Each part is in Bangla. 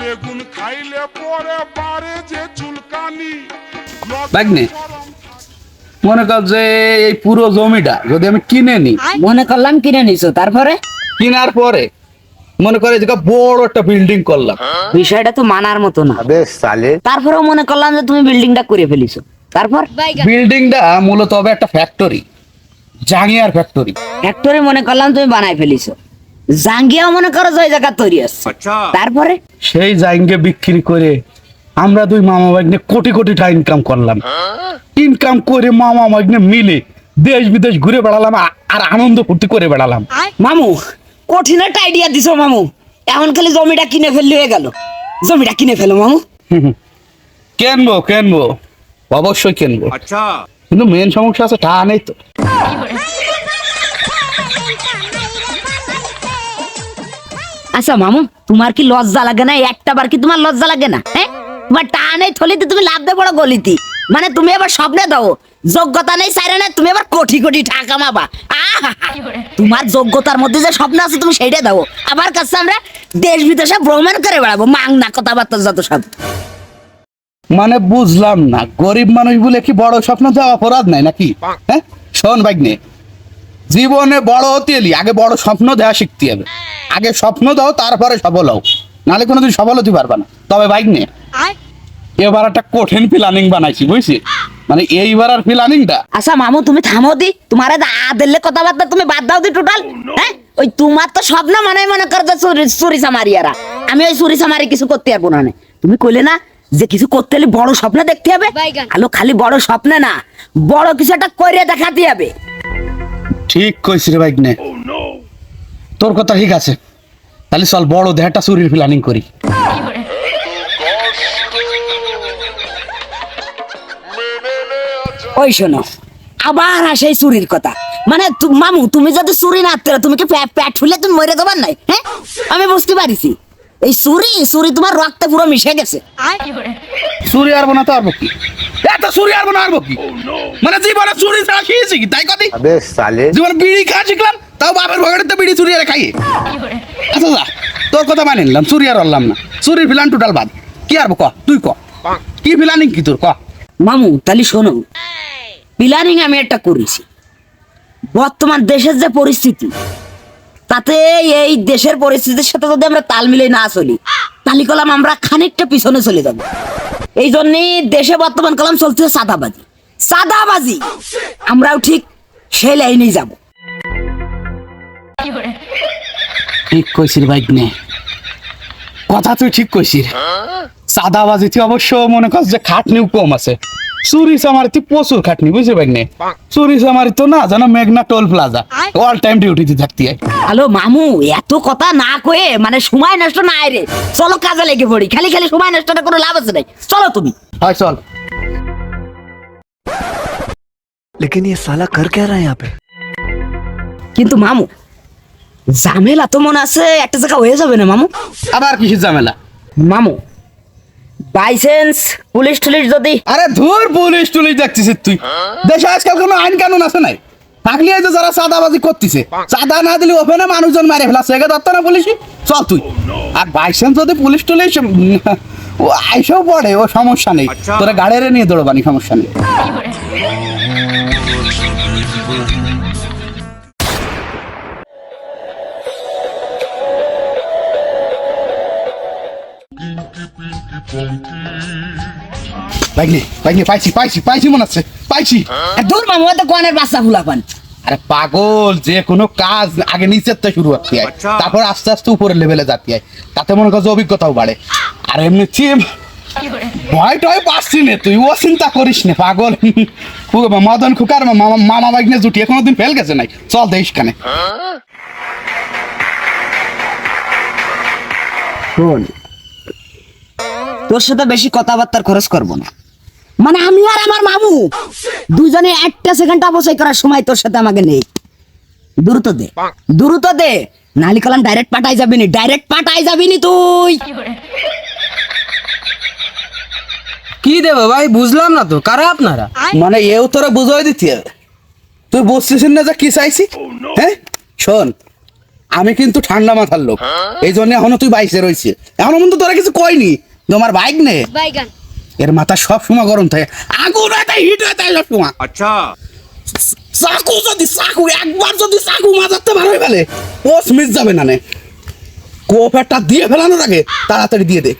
বেগুন খাইলে পরে পারে যে চুলকানি। মনে কর যে এই পুরো জমিটা যদি আমি কিনে নি মনে করলাম কিনে নিছো তারপরে? কিনার পরে মনে করে যেটা বড় একটা বিল্ডিং করলাম। বিষয়টা তো মানার মতো না। বেশ তাহলে তারপরেও মনে করলাম যে তুমি বিল্ডিংটা করে ফেলিছো। তারপর? বিল্ডিংটা মূলত হবে একটা ফ্যাক্টরি জাঙ্গিয়ার ফ্যাক্টরি ফ্যাক্টরি মনে করলাম তুমি বানাই ফেলিছো। জাঙ্গিয়াও মনে করো যে জায়গা তৈরি আছে। তারপরে? সেই জাইঙ্গে বিক্রি করে আমরা দুই মামা ভাগ্নে কোটি কোটি টাকা ইনকাম করলাম। ইনকাম করে মামা ভাগ্নে মিলে দেশ বিদেশ ঘুরে বেড়ালাম আর আনন্দ ফুর্তি করে বেড়ালাম। মামু কঠিন একটা আইডিয়া দিছো মামু। এখন খালি জমিটা কিনে ফেললি হয়ে গেল। জমিটা কিনে ফেলো মামু। কেনবো কেনবো। অবশ্যই কেনবো। কিন্তু মেন সমস্যা আছে টা নেই তো। আচ্ছা মামু তোমার কি লজ্জা লাগে না? একটা বার কি তোমার লজ্জা লাগে না? হ্যাঁ? তোমার টানে থলিতে তুমি লাভ দে বড় গলিতি। মানে তুমি এবার স্বপ্নে দাও। যোগ্যতা নেই সাইরে না তুমি এবার কোটি কোটি টাকা মাবা তোমার যোগ্যতার মধ্যে যে স্বপ্ন আছে তুমি সেইটা দাও। আবার কাছে আমরা দেশ বিদেশে ভ্রমণ করে বেড়াবো। মাং না কথাবার্তা যত সব। মানে বুঝলাম না গরিব মানুষ বলে কি বড় স্বপ্ন দেওয়া অপরাধ নাই নাকি? হ্যাঁ? শোন ভাগ্নে জীবনে বড় হতে এলি আগে বড় স্বপ্ন দেওয়া শিখতে হবে। আগে স্বপ্ন দাও তারপরে সফল হও। নাহলে কোনোদিন সফল হতে পারবা না। তবে ভাগ্নে এবার একটা কঠিন প্ল্যানিং বানাইছি বুঝছি? মানে এইবার আর প্ল্যানিংটা আচ্ছা মামু তুমি থামো দি। তোমার আদেলে কথাবার্তা তুমি বাদ দাও দি টোটাল হ্যাঁ? ওই তোমার তো স্বপ্ন মানে মনে কর যে চুরি- চামারিয়ারা আমি ওই চুরি চামারি কিছু করতে পারব না তুমি কইলে না যে কিছু করতে হলে বড় স্বপ্ন দেখতে হবে। আলো খালি বড় স্বপ্নে না বড় কিছু একটা করে দেখাতে হবে। ঠিক কইছি রে ভাগ্নে। তোর কথা ঠিক আছে। তাহলে চল বড় দেহটা চুরির প্ল্যানিং করি। ওই শোনো আবার আসে এই চুরির কথা। মানে মামু তুমি যদি চুরি না তুমি কি প্যা- পেট ফুলে তুমি মরে দেবার নাই হ্যাঁ? আমি বুঝতে পারিছি। এই সুরি সুরি তোমার রক্তে পুরো মিশে গেছে। সুরি আর না তো আর কি এত সুরি আর না আর কি মানে জীবনে সুরি ছাড়া খেয়েছি কি? তাই কদি? জীবনে বিড়ি খা শিখলাম তাও বাপের ভগড়ে বিড়ি সুরি আর খাই আচ্ছা যা তোর কথা মানে নিলাম সুরি আর হলাম না। সুরির ফিলান টোটাল বাদ। কি আর ক তুই ক। কি ফিলানিং কি তোর ক? মামু তালি শোনো। ফিলানিং আমি একটা করেছি। বর্তমান দেশের যে পরিস্থিতি তাতে এই দেশের পরিস্থিতির সাথে যদি আমরা তাল মিলে না চলি তাহলে কলাম আমরা খানিকটা পিছনে চলে যাব। এই জন্যই দেশে বর্তমান কলাম চলছে সাদাবাজি সাদাবাজি আমরাও ঠিক সেই লাইনেই যাব। ঠিক কইছিস ভাই নে কথা তুই ঠিক কইছিস। সাদাবাজিতে অবশ্য মনে কর যে খাটনিও কম আছে। চুরি সামারিতে প্রচুর খাটনি বুঝলি ভাই নে চুরি সামারি তো না জানো মেঘনা টোল প্লাজা অল টাইম ডিউটিতে থাকতে হয় হ্যালো মামু এত কথা না কয়ে মানে সময় নষ্ট না রে চলো কাজে লেগে পড়ি খালি খালি সময় নষ্টটা কোনো লাভ আছে নাই চলো তুমি হয় চল लेकिन ये साला कर क्या रहा है यहाँ पे কিন্তু মামু ঝামেলা তো মনে আছে একটা জায়গা হয়ে যাবে না মামু আবার কিসের ঝামেলা মামু বাইসেন্স পুলিশ টুলিশ যদি। আরে ধুর পুলিশ টুলিশ দেখছিস তুই। দেশে আজকাল কোনো আইন কানুন আছে নাই? থাকলে এই যে যারা চাঁদাবাজি করতেছে। চাঁদা না দিলে ওখানে মানুষজন মারে ফেলাচ্ছে। একে ধরতো না পুলিশ চল তুই। আর বাইসেন্স যদি পুলিশ টুলিশ ও আইসেও পড়ে ও সমস্যা নেই। তোরা গাড়িরে নিয়ে দৌড়বানি সমস্যা নেই। পাইছি পাইছি পাইছি মনে হচ্ছে পাইছি। দূর মামু তো কোয়ানের বাচ্চা আরে পাগল যে কোনো কাজ আগে নিচের থেকে শুরু করতে হয়। তারপর আস্তে আস্তে উপরের লেভেলে যাতে হয়। তাতে মনে করছে অভিজ্ঞতাও বাড়ে। আর এমনি ভয় টয় পাচ্ছি না তুই ও চিন্তা করিস না পাগল। মদন খুকার মামা বাইক নিয়ে জুটিয়ে কোনোদিন ফেল গেছে নাই। চল দেখিস কানে শোন তোর সাথে বেশি কথাবার্তার খরচ করব না। মানে আমি আর আমার মামু দুজনে একটা সেকেন্ড অবশ্যই করার সময় তোর সাথে আমাকে নেই। দ্রুত দে। দ্রুত দে। নালি কলাম ডাইরেক্ট পাঠাই যাবি নি ডাইরেক্ট পাঠাই যাবি নি তুই। কি দেবো ভাই? বুঝলাম না তো। কারা আপনারা? মানে এও তোরা বুঝাই দিতে। হবে তুই বুঝছিস না যে কি চাইছি? হ্যাঁ? শোন আমি কিন্তু ঠান্ডা মাথার লোক। এই জন্য এখনও তুই বাইসে রয়েছে এখনও কিন্তু তোরা কিছু কইনি। তোমার বাইক নে। এর মাথা সব সময় গরম থাকে। আগুন হয় তাই হিট হয় তাই সব সময়। আচ্ছা। চাকু যদি চাকু একবার যদি চাকু মাজাতে ভালো হয়ে গেলে ও স্মিথ যাবে না নে। কোফেরটা দিয়ে ফেলানো আগে তাড়াতাড়ি দিয়ে দে।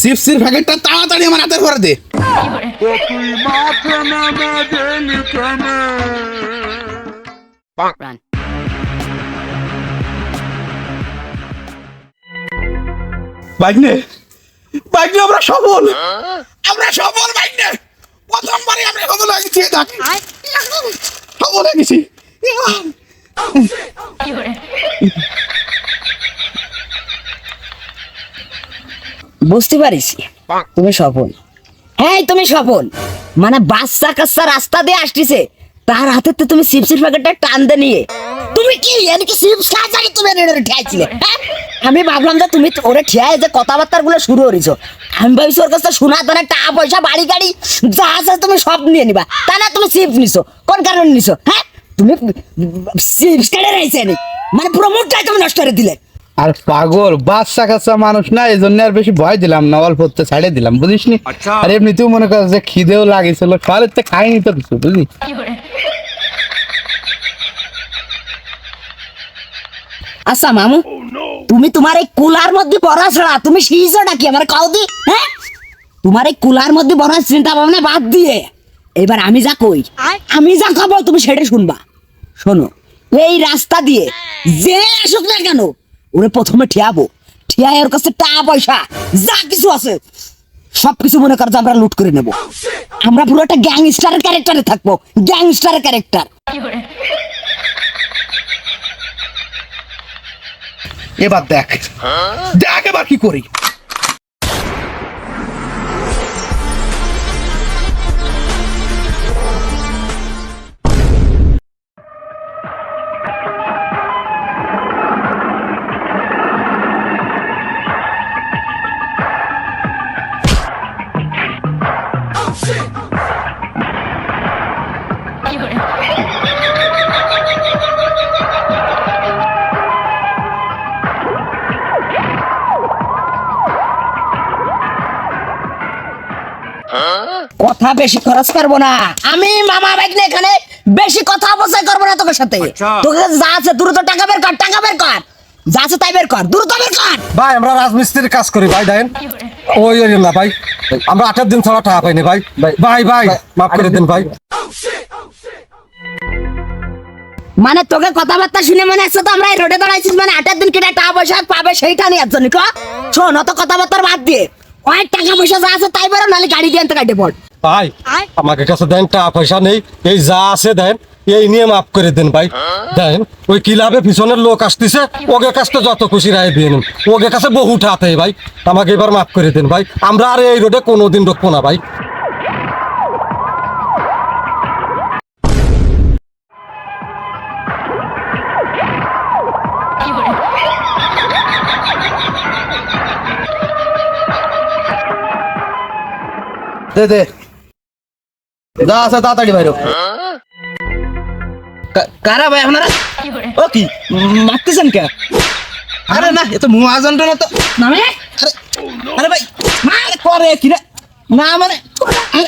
চিপসির প্যাকেটটা তাড়াতাড়ি আমার হাতের ঘরে দে। বাইক নে। বাইক আমরা সফল। আমরা সফল বাইক নে প্রথমবারই আমরা সফল হয়ে গেছি দেখ সফল হয়ে গেছি। বুঝতে পারিস? তুমি সফল। হ্যাঁ তুমি সফল। মানে বাচ্চা কাচ্চা রাস্তা দিয়ে আসতেছে। তার হাতে তো তুমি চিপসের প্যাকেটটা টান দে নিয়ে। তুমি কি, এনে কি চিপস খাওয়া জানি তুমি এনে ঠেয়াইছিলে হ্যাঁ? আমি ভাবলাম যে তুমি তো ওরে ঠেয়াই যে কথাবার্তা গুলো শুরু করেছ। আমি ভাবছি ওর কাছে শোনা তোরা টাকা, পয়সা, বাড়ি, গাড়ি, যা আছে তুমি সব নিয়ে নিবা। তা না, তুমি চিপস নিছো, কোন কারণে নিছো হ্যাঁ? তুমি চিপস কেটে রয়েছে মানে পুরো মুখটাই তুমি নষ্ট করে দিলে। আর পাগল বাচ্চা কাচ্চা মানুষ না এই জন্য আর বেশি ভয় দিলাম না অল্প হতে ছাড়ে দিলাম বুঝিস নি আচ্ছা। আর এমনিতেও মনে কর যে খিদেও লাগেছিল সকালের তো খাইনি তো কিছু বুঝলি? আচ্ছা মামু তুমি তোমার এই কুলার মধ্যে পড়া ছাড়া তুমি শিখছো নাকি আমার কাউদি? হ্যাঁ? তোমার এই কুলার মধ্যে পড়ার চিন্তা ভাবনা বাদ দিয়ে এবার আমি যা কই আমি যা খাব তুমি সেটা শুনবা। শোনো এই রাস্তা দিয়ে যে আসুক না কেন ওরে প্রথমে ঠিয়াবো। ঠিয়াই ওর কাছে টাকা পয়সা, যা কিছু আছে সব কিছু মনে কর আমরা লুট করে নেব। আমরা পুরো একটা গ্যাংস্টারের ক্যারেক্টারে থাকব গ্যাংস্টারের ক্যারেক্টার এবার দেখ দেখ এবার কি করি। কথা বেশি খরচ করব না। আমি মামা বাইক নিয়ে এখানে বেশি কথা অপচয় করব না তোকে সাথে। তোকে যা আছে দ্রুত টাকা বের কর টাকা বের কর। যা আছে তাই বের কর দ্রুত বের কর। ভাই আমরা রাজমিস্ত্রির কাজ করি ভাই দেন। ওই ওই না ভাই। আমরা আঠার দিন ছাড়া টাকা পাইনি ভাই। ভাই ভাই মাফ করে দিন ভাই। মানে তোকে কথাবার্তা শুনে মনে হচ্ছে তো আমরা এই রোডে দাঁড়াইছিস মানে আটের দিন কিনা টাকা পয়সা পাবে সেইটা নিয়ে জন্য ক? শোন অত কথাবার্তার বাদ দিয়ে। অনেক টাকা পয়সা যা আছে তাই বেরো নাহলে গাড়ি দিয়ে আনতে কাটে পড়। ভাই আমাকে কাছে দেন টাকা পয়সা নেই। এই যা আছে দেন এই নিয়ে মাফ করে দেন ভাই। দেন ওই কিলাবে পিছনের লোক আসতেছে ওকে কাছে যত খুশি রায় দিয়ে নেন। ওকে কাছে বহু ঠাতে ভাই আমাকে এবার মাফ করে দেন ভাই। আমরা আর এই রোডে কোনোদিন ঢুকবো না ভাই। দে দে। যা আছে তাড়াতাড়ি বাইরো কারা ভাই আপনারা ও কি মারতেছেন কে আরে না এ তো মহাজনটা না তো না মানে আরে ভাই মার করে কি রে না মানে এই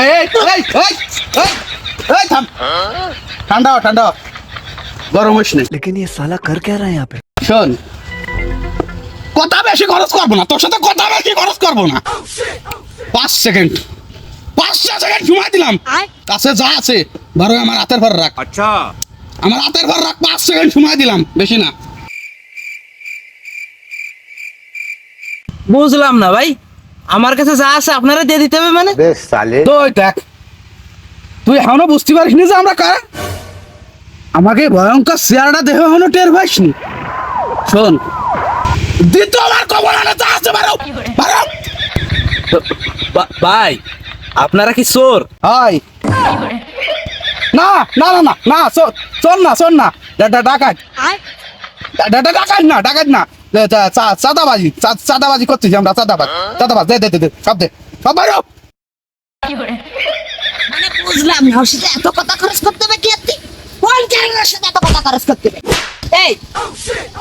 এই এই এই এই এই থাম ঠান্ডা হ, ঠান্ডা হ। গরম হইস না लेकिन ये साला कर क्या रहा है यहाँ पे শোন কথা বেশি খরচ করবো না তোর সাথে কথা বেশি খরচ করবো না পাঁচ সেকেন্ড দিলাম। কাছে যা আছে আমার হাতের আচ্ছা। বুঝলাম না ভাই। আমার কাছে যা আছে আপনারা দিয়ে দিতে হবে মানে? তুই এখনও বুঝতে পারিস যে আমরা আমাকে ভয়ঙ্কর চেয়ারটা দেহ এখনও টের পাইস নি। শোন। দ্বিতীয়বার যা আছে ভাই আপনারা কি চোর? হাই না না না না না শোন শোন না শোন না। ডা- ডা- ডাকাত। ডাকাত না ডাকাত না। চাঁদাবাজি চাঁদাবাজি করতেছি আমরা চাঁদাবাজ। চাঁদাবাজ দে দে দে দে সব দে। সব বাইরো। মানে বুঝলাম না সাথে এত কথা খরচ করতে হবে কি আপনি কোন ক্যারেক্টারের সাথে এত কথা খরচ করতে হবে? এই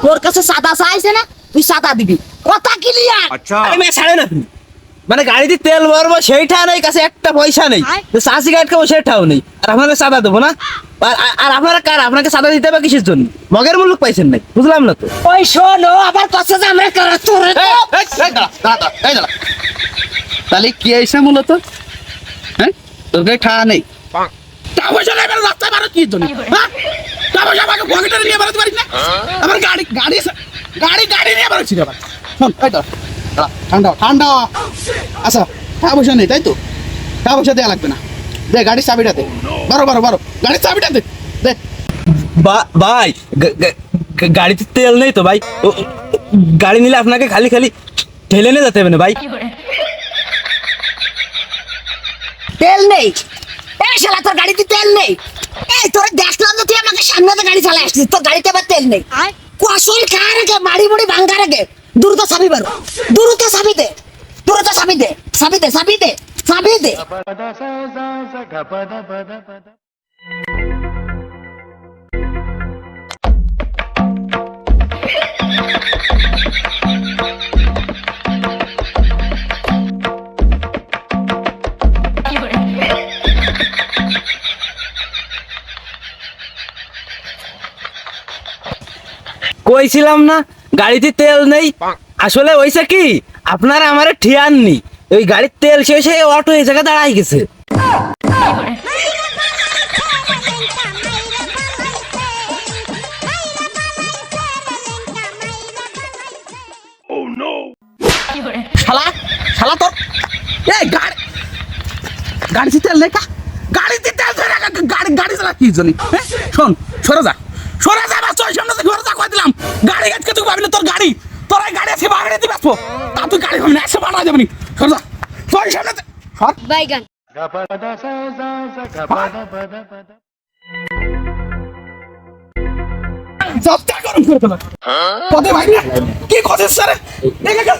তোর কাছে সাদা চাইছে না তুই সাদা দিবি। কথা ক্লিয়ার আরে মেয়ে ছাড়ে না তুমি। মানে গাড়িতে তেল ভরবো সেইটা নেই কাছে একটা পয়সা নেই। সাসি গাড়ি খাব সেটাও নেই। আর আপনাকে সাদা দেবো না? আর আপনারা কার? আপনাকে সাদা দিতে হবে কিসের জন্য? মগের মূল্য পাইছেন নাই বুঝলাম না তো। ওই শোনো আবার কথা যে আমরা করা তোর। তাহলে কি হয়েছে মূলত? হ্যাঁ? তোর কাছে ঠা নেই। পয়সা নেই এবার রাস্তায় বেরো কি জন্য? হ্যাঁ? না? আবার গাড়ি গাড়ি গাড়ি গাড়ি নিয়ে বেরোচ্ছি আবার শোন এই ঠান্ডা ঠান্ডা আচ্ছা টাকা পয়সা নেই তাই তো? টাকা পয়সা দেওয়া লাগবে না। দে গাড়ির চাবিটা দে। বারো বারো বারো। গাড়ির চাবিটা দে দে। ভাই গাড়িতে তেল নেই তো ভাই। গাড়ি নিলে আপনাকে খালি খালি ঠেলে নিয়ে যেতে হবে না ভাই। তেল নেই। এই শালা তোর গাড়িতে তেল নেই। এই তোর দেখলাম তো তুই আমাকে সামনে গাড়ি চালাই আসছিস। তোর গাড়িতে আবার তেল নেই। কুয়াশল খাওয়ার আগে মাড়ি মুড়ি ভাঙ্গার আগে দ্রুত চাবি বারো দ্রুত চাবি দে। দ্রুত চাবি দে। চাবি দে চাবি দে চাবি দে। কইছিলাম না গাড়িতে তেল নেই। আসলে হইছে কি আপনারা আমারে ঠিয়াননি। ওই গাড়ির তেল শেষে অটো এই জায়গায় দাঁড়াই গেছে। শালা শালা তোর। এই গাড়ি গাড়িতে তেল নেই কা? গাড়িতে তেল ধরে গাড়ি গাড়ি চালা। কি হ্যাঁ? শোন সরে যা। সরে যা বাস ওই সামনে সরে যা কই দিলাম। গাড়ি আজকে তুই পাবি না তোর গাড়ি। তোর এই গাড়ি আছে বাগড়ে দিবি আসব তা তুই গাড়ি পাবি না একশো বাড়া যাবনি সরে যা। তোর সামনে সর। বাইগান। কতে কি করছিস স্যার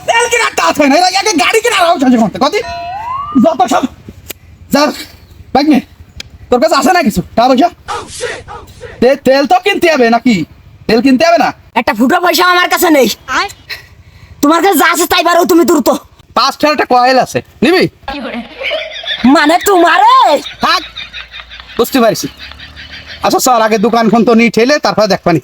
তেল কিনা টাচ হয় না একে গাড়ি কিনা রাও চার্জ করতে যত সব যা বাইক নে। তোর কাছে আসে না কিছু? টাকা পয়সা তেল তো কিনতে হবে নাকি? তেল কিনতে হবে না? একটা ফুটো পয়সা আমার কাছে নেই। তোমার কাছে যা আছে তাই বারো তুমি দ্রুত। পাঁচ একটা কয়েল আছে। নিবি? মানে তোমারে? থাক বুঝতে পারছি। আচ্ছা স্যার আগে দোকানখন তো নিয়ে ঠেলে তারপর দেখবানি।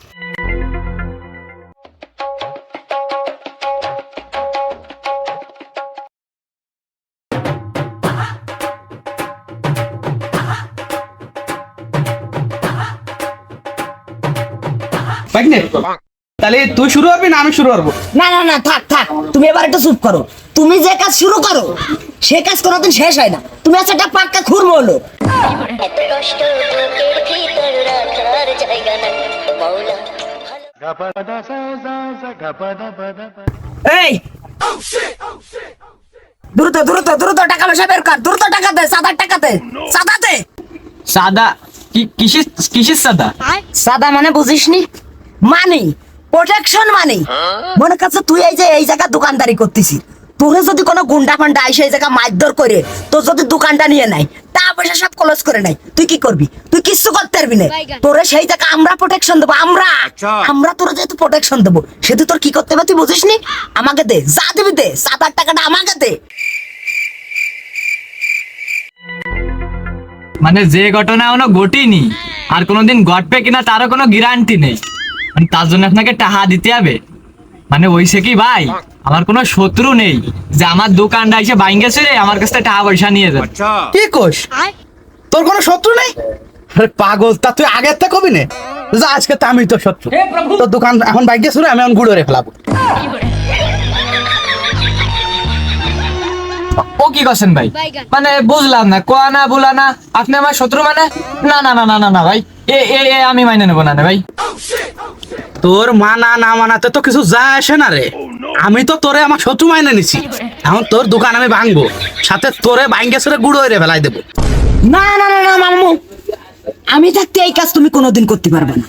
তাহলে তুই শুরু করবি না আমি শুরু করব? না না না থাক থাক। তুমি এবার একটু চুপ করো। তুমি যে কাজ শুরু করো সে কাজ কোনোদিন শেষ হয় না। তুমি আছে একটা পাক্কা মৌলা এই! দ্রুত দ্রুত দ্রুত টাকা পয়সা বের কর। দ্রুত টাকা দে সাদা টাকা দে। সাদা দে। সাদা? কি কিসের কিসের সাদা? সাদা মানে বুঝিসনি? মানি প্রোটেকশন মানি মনে কাছে তুই এই যে এই জায়গা দোকানদারি করতেছিস? তোরে যদি কোনো গুন্ডা ফান্ডা আইসে এই জায়গা মারধর করে তোর যদি দোকানটা নিয়ে নাই টাকা পয়সা সব ক্লোজ করে নাই তুই কি করবি? তুই কিচ্ছু করতে পারবি না। তোরে সেই জায়গা আমরা প্রোটেকশন দেবো আমরা। আমরা তোর যেহেতু প্রোটেকশন দেবো সেহেতু তোর কি করতে হবে তুই বুঝিসনি? আমাকে দে যা দিবি দে সাত আট টাকাটা আমাকে দে। মানে যে ঘটনা এখনও ঘটেনি আর কোনোদিন ঘটবে কিনা তারও কোনো গ্যারান্টি নেই। মানে তার জন্য আপনাকে টাকা দিতে হবে। মানে ওইসে কি ভাই? আমার কোনো শত্রু নেই। যে আমার দোকানটা এসে বাইঙ্গে রে আমার কাছ থেকে টাকা পয়সা নিয়ে যাবে। কি কোষ তোর কোনো শত্রু নেই? আরে পাগল তা তুই আগের থেকে কবি নে? যা আজকে তো আমি তো শত্রু। তোর দোকান এখন বাইকে শুরু আমি এখন গুঁড়ো রে ফেলাবো। ও কি করছেন ভাই? মানে বুঝলাম না কোয়া না বুলা না আপনি আমার শত্রু মানে? না না না না না না ভাই। এ এ এ আমি মাইনে নেব না না ভাই। তোর মানা না মানাতে তো কিছু যায় আসে না রে। আমি তো তোরে আমার শত্রু মাইনে নিছি। এখন তোর দোকান আমি ভাঙবো। সাথে তোরে বাইঙ্গে সুরে গুঁড়ো রে ফেলাই দেবো। না না না না মামু। আমি থাকতে এই কাজ তুমি কোনোদিন করতে পারবে না।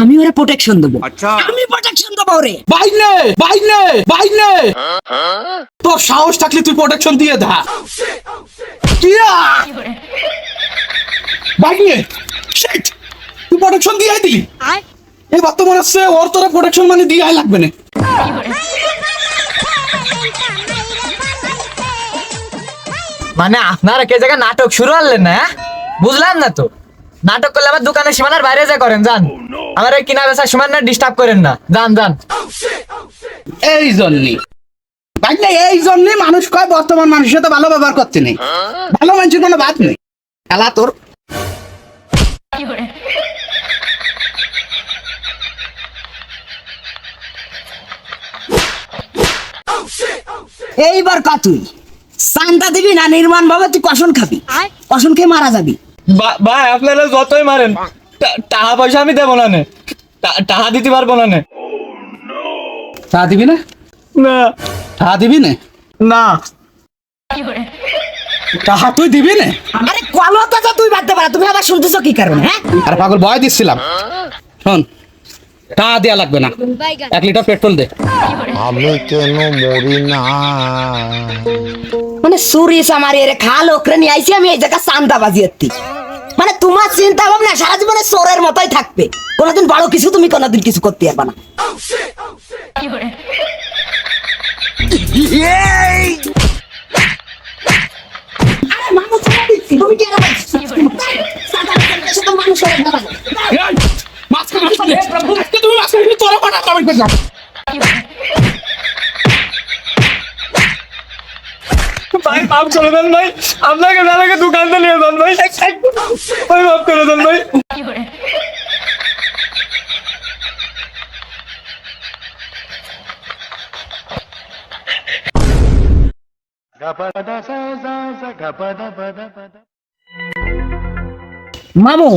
আমি ওরা প্রোটেকশন দেবো। আমি প্রোটেকশন দেবো ওরে। বাইনে বাইনে বাইনে। তোর সাহস থাকলে তুই প্রোটেকশন দিয়ে দা। কিয়া বাইনে। শিট তুই প্রোটেকশন দিয়ে দিলি। এবার তো মনে হচ্ছে ওর তোরা প্রোটেকশন মানে দিয়ে লাগবে না। মানে আপনারা কে জায়গায় নাটক শুরু করলেন না হ্যাঁ? বুঝলাম না তো। নাটক করলে আমার দোকানের সীমানার বাইরে যা করেন যান। আমার এই কিনা বেচার সময় না ডিস্টার্ব করেন না। যান যান। এই জন্যই ভাগ্নে এই জন্যই মানুষ কয় বর্তমান মানুষের সাথে ভালো ব্যবহার করতে নেই। ভালো মানুষের কোনো বাদ নেই। খেলা তোর। এইবার কা তুই? চান্দা দিবি না নির্মাণ ভাবে তুই কষণ খাবি? কষণ খেয়ে মারা যাবি। ভাই আপনারা যতই মারেন টাকা পয়সা আমি দেবো না নে। টাকা দিতে পারব না নে। দিবি না? না। তা দিবি না? না। তাহা তুই দিবি না? আরে কলো তো তো তুই বাদতে পারা তুমি আবার শুনতেছো কি কারণে হ্যাঁ? আর পাগল ভয় দিচ্ছিলাম। শোন তা দেয়া লাগবে না। এক লিটার পেট্রোল দে। আমি কেন মরি না? মানে সুরি সামারি রে খা লোকরে নিয়ে আইছি আমি এই জায়গা চান্দা বাজি এত্তি মানে তোমার চিন্তা ভাবনা সারা জীবনে চোরের মতোই থাকবে। কোনোদিন বড় কিছু তুমি কোনোদিন কিছু করতে পারবে না। আরে মানুষ তুমি কি মাঝখানে আসলে, আজকে তুমি মাঝখানে এসে তোরা পাঠা কমেন্ট করছিলাম ভাই মাফ করে দেন ভাই। আপনাকে বেলাকে দোকানতে নিয়ে যান ভাই। ভাই মাফ করে দেন ভাই। মামু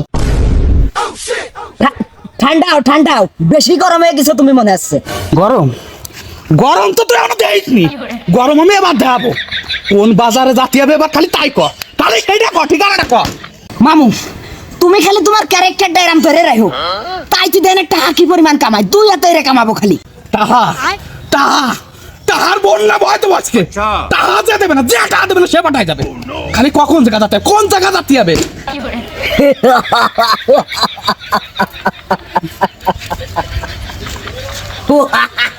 ঠান্ডাও ঠান্ডাও বেশি গরম হয়ে গেছে তুমি মনে হচ্ছে। গরম? গরম তো তুই এখনও গরম আমি এবার দেখাবো। কোন বাজারে জাতি হবে এবার খালি তাই কর। তাহলে সেইটা কর ঠিকানাটা কর। মামু তুমি খালি তোমার ক্যারেক্টারটা এরাম ধরে রাখো। তাই তুই দেন একটা কি পরিমাণ কামাই দুই হাতে এরে কামাবো খালি। তাহা তাহা তাহার বন্যা ভয় তো আজকে। তাহা যে দেবে না যে টাকা দেবে না সে পাঠায় যাবে। খালি কখন জায়গা যাতে কোন জায়গা যাতে হবে? Ha ha ha ha!